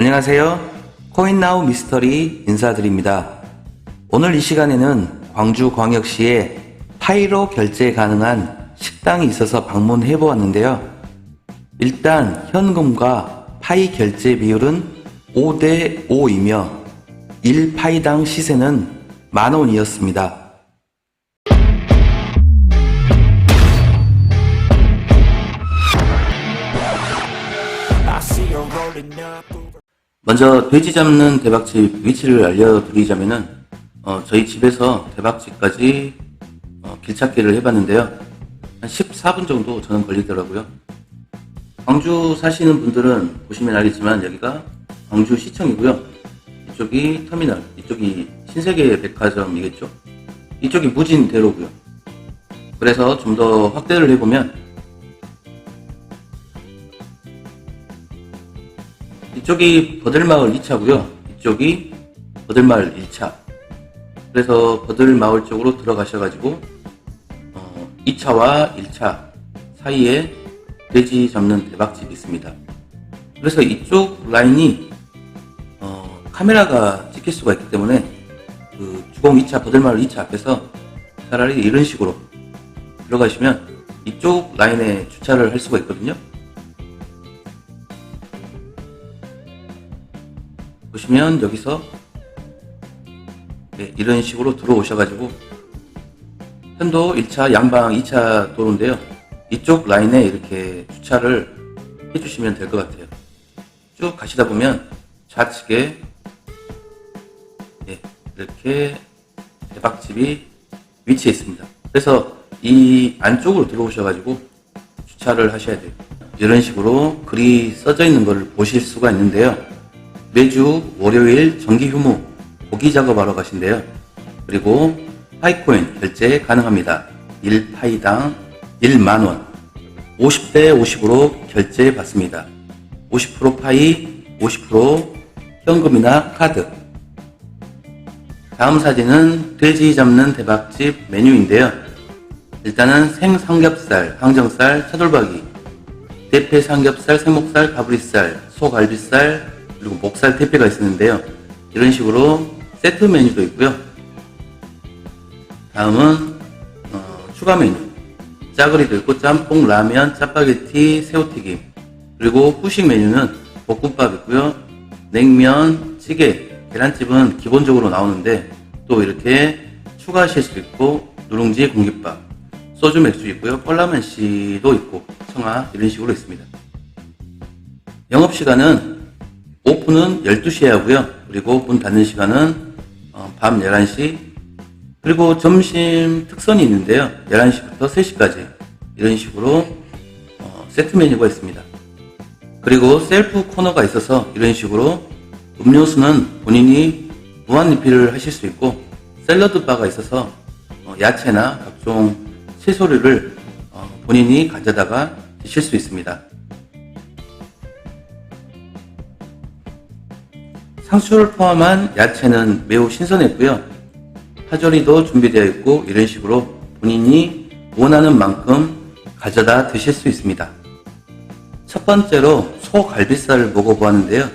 안녕하세요. 코인나우 미스터리 인사드립니다. 오늘 이 시간에는 광주광역시에 파이로 결제 가능한 식당이 있어서 방문해 보았는데요. 일단 현금과 파이 결제 비율은 5대 5이며 1파이당 시세는 만 원이었습니다. 먼저 돼지 잡는 대박집 위치를 알려드리자면은 어, 저희 집에서 대박집까지 어, 길찾기를 해봤는데요. 한 14분 정도 저는 걸리더라고요. 광주 사시는 분들은 보시면 알겠지만 여기가 광주 시청이고요. 이쪽이 터미널, 이쪽이 신세계 백화점이겠죠. 이쪽이 무진대로고요. 그래서 좀 더 확대를 해보면 이쪽이 버들마을 2차고요. 이쪽이 버들마을 1차. 그래서 버들마을 쪽으로 들어가셔가지고 어, 2차와 1차 사이에 돼지 잡는 대박집이 있습니다. 그래서 이쪽 라인이 어, 카메라가 찍힐 수가 있기 때문에 그 주공 2차 버들마을 2차 앞에서 차라리 이런 식으로 들어가시면 이쪽 라인에 주차를 할 수가 있거든요. 보시면 여기서 네, 이런 식으로 들어오셔가지고 편도 1차, 양방 2차 도로인데요. 이쪽 라인에 이렇게 주차를 해주시면 될 것 같아요. 쭉 가시다 보면 좌측에 예, 이렇게 대박집이 위치해 있습니다. 그래서 이 안쪽으로 들어오셔가지고 주차를 하셔야 돼요. 이런 식으로 글이 써져 있는 것을 보실 수가 있는데요. 매주 월요일 정기 휴무 고기 작업하러 가신대요. 그리고 파이코인 결제 가능합니다. 1파이당 1만원 50대 50으로 결제 받습니다. 50% 파이, 50% 현금이나 카드. 다음 사진은 돼지 잡는 대박집 메뉴인데요. 일단은 생삼겹살, 항정살, 차돌박이, 대패 삼겹살, 생목살, 가브리살, 소갈비살, 그리고 목살 대패가 있었는데요. 이런 식으로 세트 메뉴도 있고요. 다음은 어, 추가 메뉴. 짜글이도 있고 짬뽕, 라면, 짜파게티, 새우튀김. 그리고 후식 메뉴는 볶음밥 있고요. 냉면, 찌개, 계란찜은 기본적으로 나오는데 또 이렇게 추가하실 수 있고 누룽지, 공깃밥, 소주, 맥주 있고요. 콜라맨씨도 있고 청아 이런 식으로 있습니다. 영업시간은 오픈은 12시에 하고요. 그리고 문 닫는 시간은 어, 밤 11시. 그리고 점심 특선이 있는데요. 11시부터 3시까지. 이런 식으로 어, 세트 메뉴가 있습니다. 그리고 셀프 코너가 있어서 이런 식으로 음료수는 본인이 무한 리필을 하실 수 있고 샐러드 바가 있어서 어, 야채나 각종 채소류를 어, 본인이 가져다가 드실 수 있습니다. 상추를 포함한 야채는 매우 신선했고요. 파절이도 준비되어 있고 이런 식으로 본인이 원하는 만큼 가져다 드실 수 있습니다. 첫 번째로 소갈비살을 먹어보았는데요.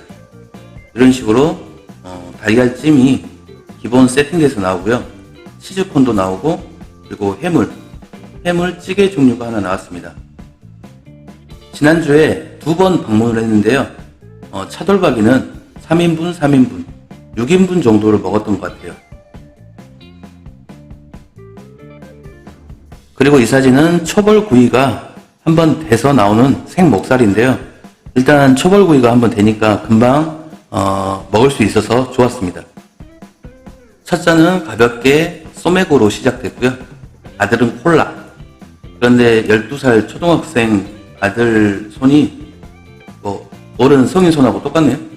이런 식으로 어, 달걀찜이 기본 세팅돼서 나오고요. 치즈콘도 나오고 그리고 해물, 해물 찌개 종류가 하나 나왔습니다. 지난주에 두 번 방문을 했는데요. 어, 차돌박이는 3인분, 3인분, 6인분 정도를 먹었던 것 같아요. 그리고 이 사진은 초벌구이가 한번 돼서 나오는 생목살인데요. 일단 초벌구이가 한번 되니까 금방 어, 먹을 수 있어서 좋았습니다. 첫 잔은 가볍게 소맥으로 시작됐고요. 아들은 콜라. 그런데 12살 초등학생 아들 손이 뭐 어른 성인 손하고 똑같네요.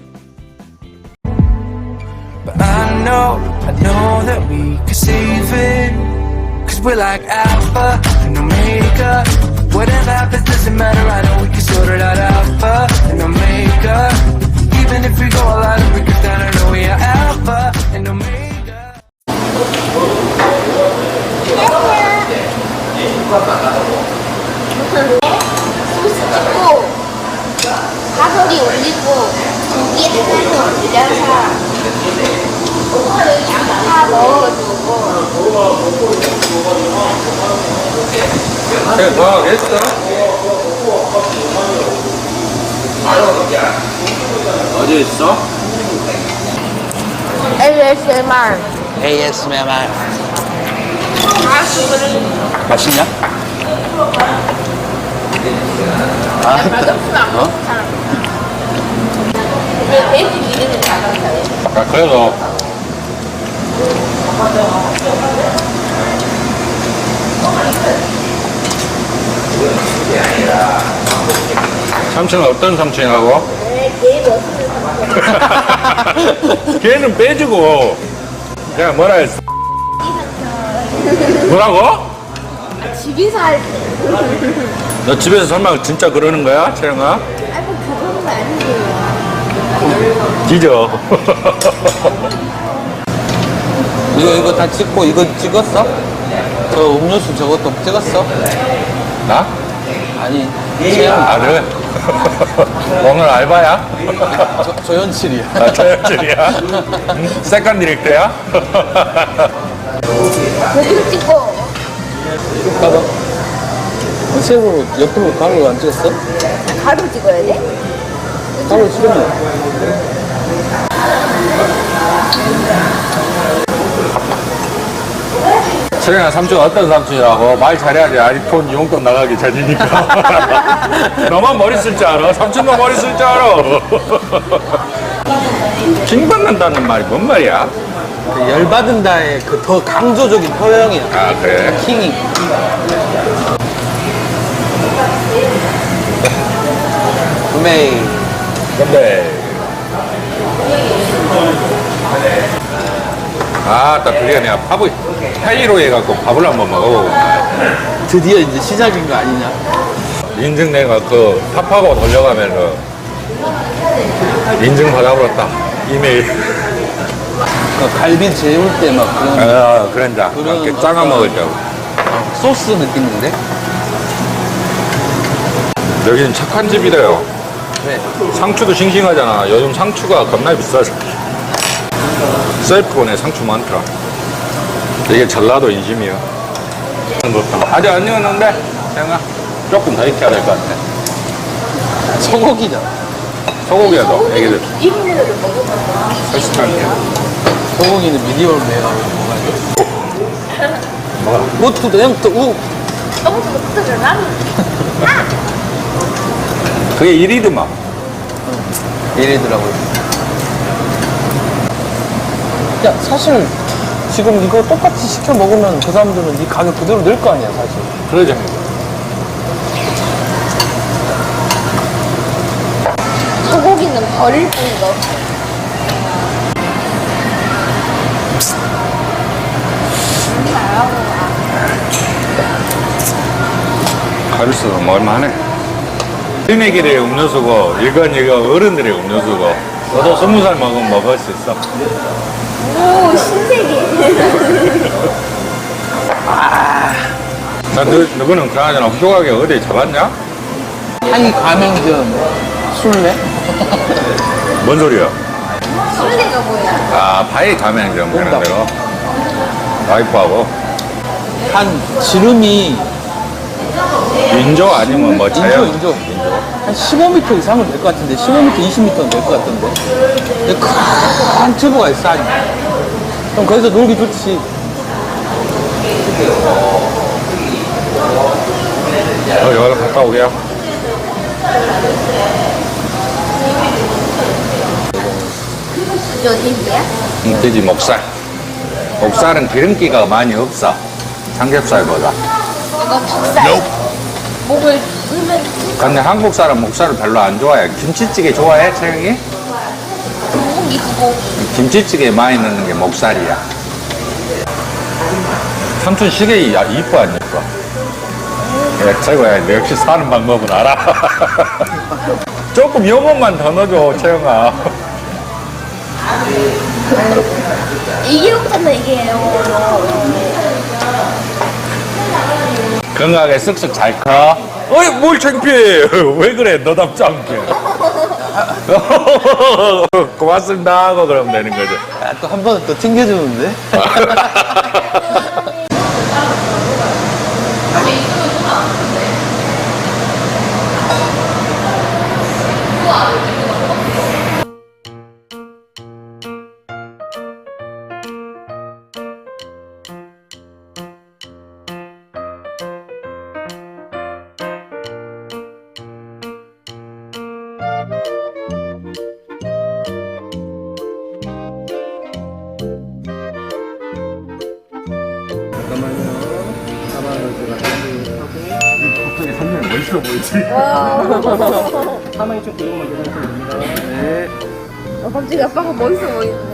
know, I know that we could save it. Cause we're like Alpha and Omega. Whatever happens doesn't matter, I know we can sort it out Alpha and Omega. Even if we go a lot of breakers down, I know we are Alpha and Omega. 소스 찍고 가서리 올리고 고기에 다 넣어주고 좋아하겠어? 어디 있어? ASMR ASMR 맛있냐? 어? 기름을 잡아서요 아, 그래도 삼촌은 어떤 삼촌이라고? 걔는 빼주고 그냥 뭐라 했어? 뭐라고? 집에서 할 때. 너 집에서 설마 진짜 그러는 거야, 채영아? 아이고 그거는 아니고요. 뒤져. 이거 이거 다 찍고 이거 찍었어? 저 음료수 저것도 찍었어? 나? 아니 채영 아, 그래? 오늘 알바야? 저, 조현칠이야 아, 저현철이야? 세컨 디렉터야? 여기서 찍고 봐봐 채영으로 옆으로 가로 안 찍었어? 가로 찍어야 돼? 가로 찍으면 채영아 삼촌 어떤 삼촌이라고? 말 잘해야지 돈 용돈 나가기 전이니까 너만 머리 쓸 줄 알아? 삼촌도 머리 쓸 줄 알아 킹받는다는 말이 뭔 말이야? 그 열받은다의 그 더 강조적인 표현이야 아 그래? 킹이 구메이 근데 아따 그게 내가 밥을 회의로 해갖고 밥을 한번 먹어보고 드디어 이제 시작인 거 아니냐? 인증 내가 그 팝하고 돌려가면서 인증 받아버렸다. 이메일. 그 갈비 재울 때 막 그런 아 그런다. 그런 이렇게 짜가 어떤- 먹을 때 소스 느낌인데? 여기는 착한 집이래요. 왜? 상추도 싱싱하잖아. 요즘 상추가 겁나 비싸서 셀프원에 상추 많더라 이게 전라도 인심이야 아직 안 익었는데 생아 조금 더 익혀야 될 것 같아 소고기잖아 소고기에도 애기들 이름으로 먹어봤어. 설탕이야 소고기는 미디엄 레어로 먹어야 돼 뭐가? 무트도 형또 우! 너무 좋더라. 그게 일이더만 이래더라고요. 야, 사실 지금 이거 똑같이 시켜 먹으면 그 사람들은 이 가격 그대로 늘 거 아니야, 사실. 그러죠 소고기는 버릴 없어. 가르쳐서 먹을만하네 어린애기들의 음료수고 일반 이거 어른들의 음료수고 너도 스무 살 먹으면 먹을 수 있어 오, 신세계. 자, 너, 너는 그나저나 휴가게 어디 잡았냐? 향이 가맹점 술래? 뭔 소리야? 술래가 뭐야? 아, 파이 가맹점 그런 데로 와이프하고 한 지름이 인조 아니면 뭐 인조, 자연 인조. 한 15m 이상은 될 것 같은데, 15m, 20m는 될 것 같던데. 근데 큰 튜브가 있어, 아니. 그럼 거기서 놀기 좋지. 어, 여기로 갔다 오게요? 음, 돼지 목살 목살은 기름기가 많이 없어 삼겹살보다 이거 턱살. 목을 근데 한국 사람 목살을 별로 안 좋아해 김치찌개 좋아해 채영이? 고기 그거. 김치찌개에 많이 넣는 게 목살이야 삼촌 시계 야, 이뻐 안 이뻐? 야, 최고야 너 역시 사는 방법은 알아 조금 요것만 더 넣어줘 채영아 이게 없잖아, 이게. 건강하게 쓱쓱 잘 커. 어이 뭘 창피해. 왜 그래? 너답지 않게 고맙습니다. 하고 그러면 되는 거죠. 아, 또한 번은 또 튕겨주는데? 어, 갑자기 아빠가 멋있어 보이는데?